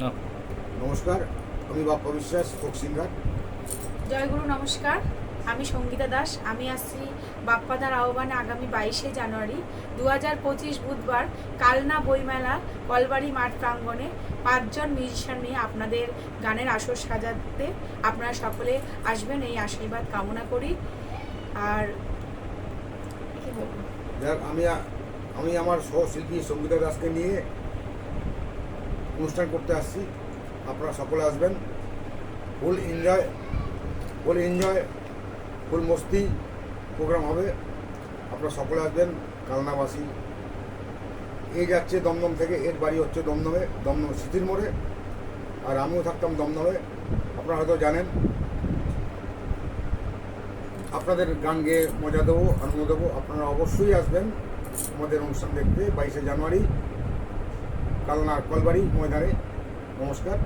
না। নমস্কার আমি বাপ্পা বিশ্বাস ফোক সিঙ্গার জয়গুরু নমস্কার। আমি সঙ্গীতা দাস আমি আসছি বাপ্পাদার আহ্বানে আগামী বাইশে জানুয়ারি। দু হাজার পঁচিশ বুধবার কালনা বইমেলা কলবাড়ি মাঠ প্রাঙ্গণে পাঁচজন মিউজিশিয়ান নিয়ে আপনাদের গানের আসর সাজাতে আপনারা সকলে আসবেন এই আশীর্বাদ কামনা করি। আর কি বলব? যাক আমি আমি আমার সহশিল্পী সঙ্গীতা দাসকে নিয়ে অনুষ্ঠান করতে আসছি। আপনারা সকলে আসবেন। ফুল এনজয় ফুল এনজয়, ফুল মস্তি প্রোগ্রাম হবে। আপনারা সকলে আসবেন, কালনাবাসী। এ যাচ্ছে দমদম থেকে, এর বাড়ি হচ্ছে দমদমে, দমদম স্মৃতির মোড়ে। আর আমিও থাকতাম দমদমে। আপনারা হয়তো জানেন। আপনাদের গান গেয়ে মজা দেবো, আনন্দ দেবো। আপনারা অবশ্যই আসবেন আমাদের অনুষ্ঠান দেখতে, বাইশে জানুয়ারি। কালনার কলবাড়ি ময়দানে নমস্কার।